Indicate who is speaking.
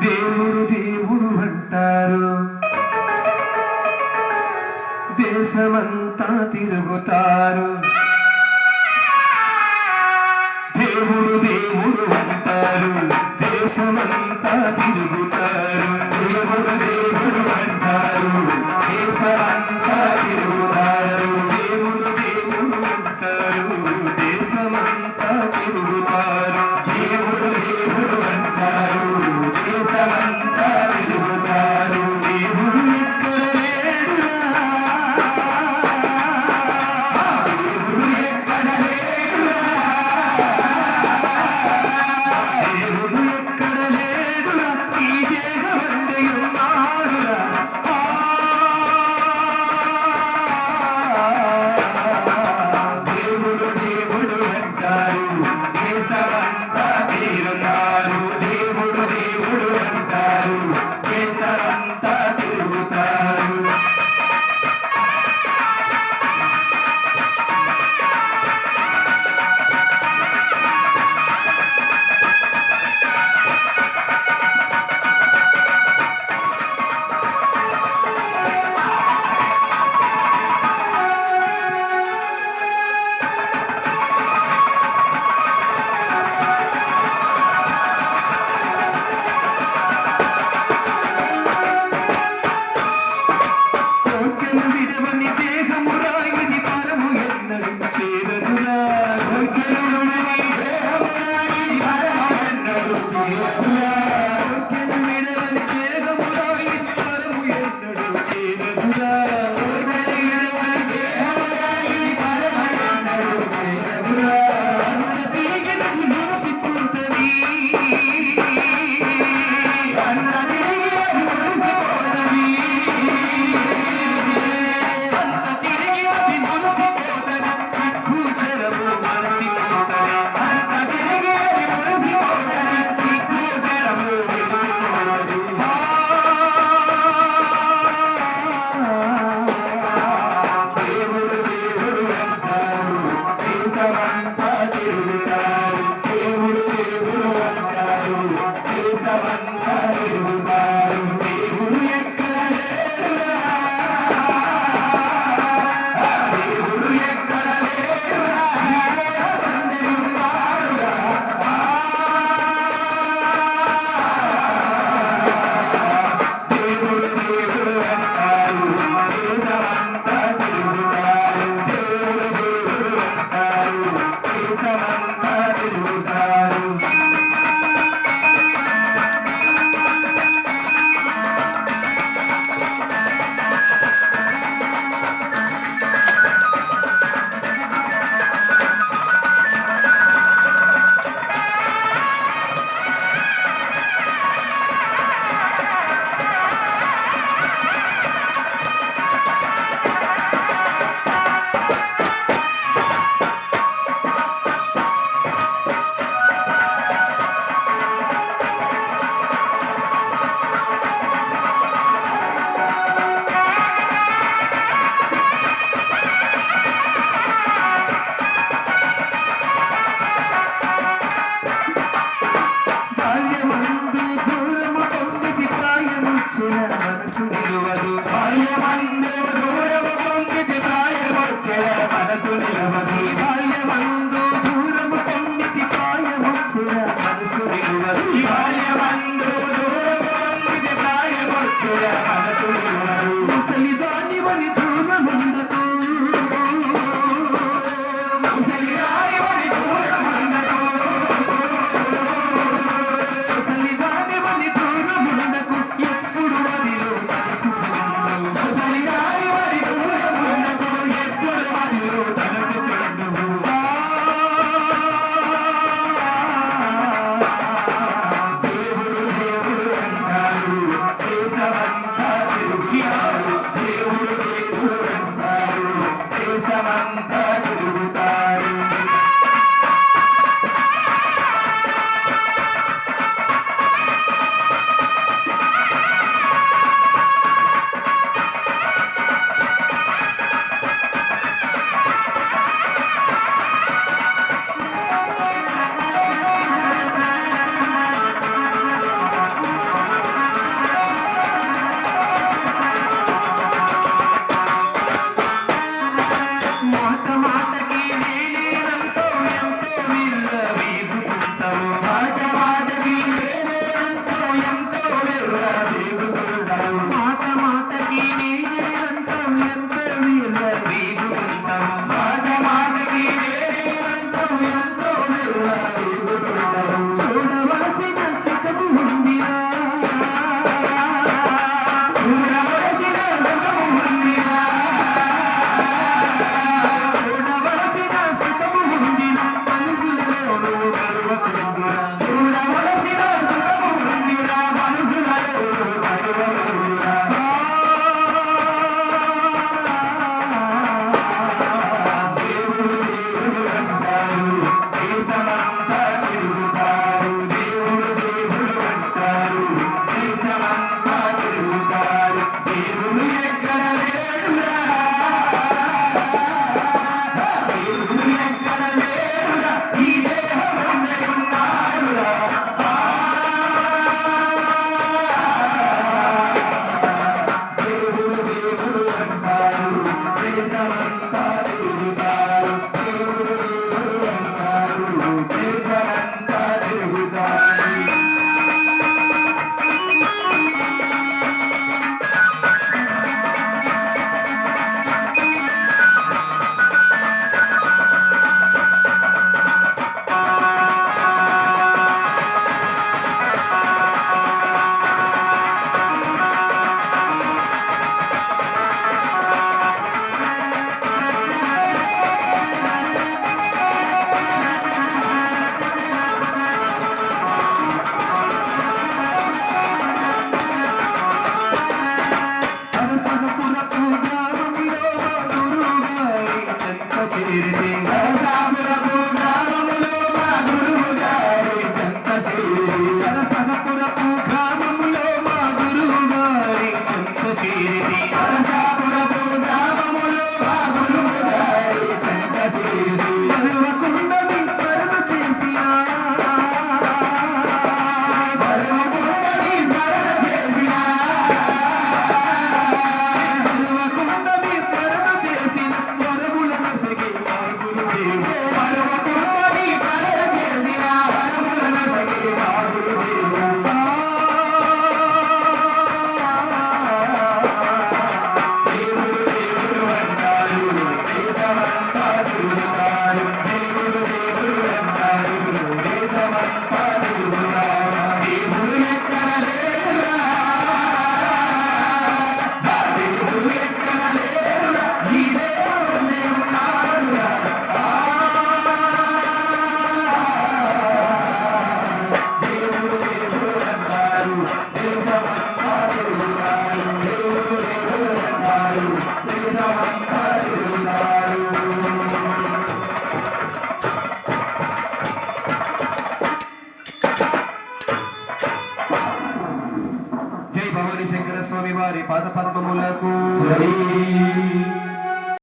Speaker 1: దేవుడు దేవుడు అంటారు. దేశమంతా తిరుగుతారు. దేవుడు దేవుడు అంటారు. దేశమంతా తిరుగుతారు. Thank. to do what Sukhavadu Parma
Speaker 2: Amén.